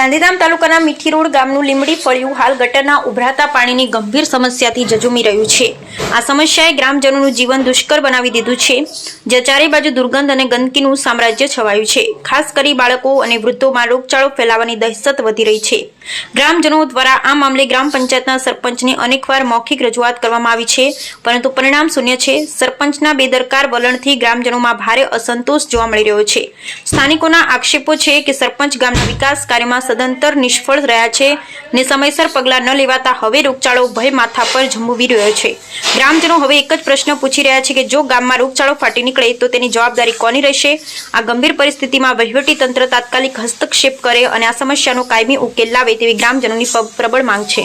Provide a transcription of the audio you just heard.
ગાંધીધામ તાલુકાના મીઠી રોડ ગામનું લીમડી ફળિયું હાલ ગટરના ઉભરાતા પાણીની ગંભીર સમસ્યાથી જજુમી રહ્યું છે. આ સમસ્યાએ ગ્રામજનોનું જીવન દુષ્કર બનાવી દીધું છે. જે ચારે બાજુ દુર્ગંધ અને ગંદકીનું સામ્રાજ્ય છવાયું છે. ખાસ કરી બાળકો અને વૃદ્ધોમાં રોગચાળો ફેલાવાની દહેશત વધી રહી છે. ગ્રામજનો દ્વારા આ મામલે ગ્રામ પંચાયતના સરપંચને અનેકવાર મૌખિક રજૂઆત કરવામાં આવી છે. પરંતુ પરિણામ શૂન્ય છે. સરપંચના બેદરકાર વલણથી ગ્રામજનોમાં ભારે અસંતોષ જોવા મળી રહ્યો છે. સ્થાનિકોના આક્ષેપો છે કે સરપંચ ગામના વિકાસ કાર્યમાં સદંતર નિષ્ફળ રહ્યા છે ને સમયસર પગલાં ન લેવાતા હવે રોગચાળો ભય માથા પર ઝંભુવી રહ્યો છે. ગ્રામજનો હવે એક જ પ્રશ્ન પૂછી રહ્યા છે કે જો ગામમાં રોગચાળો ફાટી નીકળે તો તેની જવાબદારી કોની રહેશે? આ ગંભીર પરિસ્થિતિમાં તંત્ર તાત્કાલિક હસ્તક્ષેપ કરે અને આ સમસ્યાનો કાયમી ઉકેલ લાવે તેવી ગ્રામજનોની પ્રબળ માંગ છે.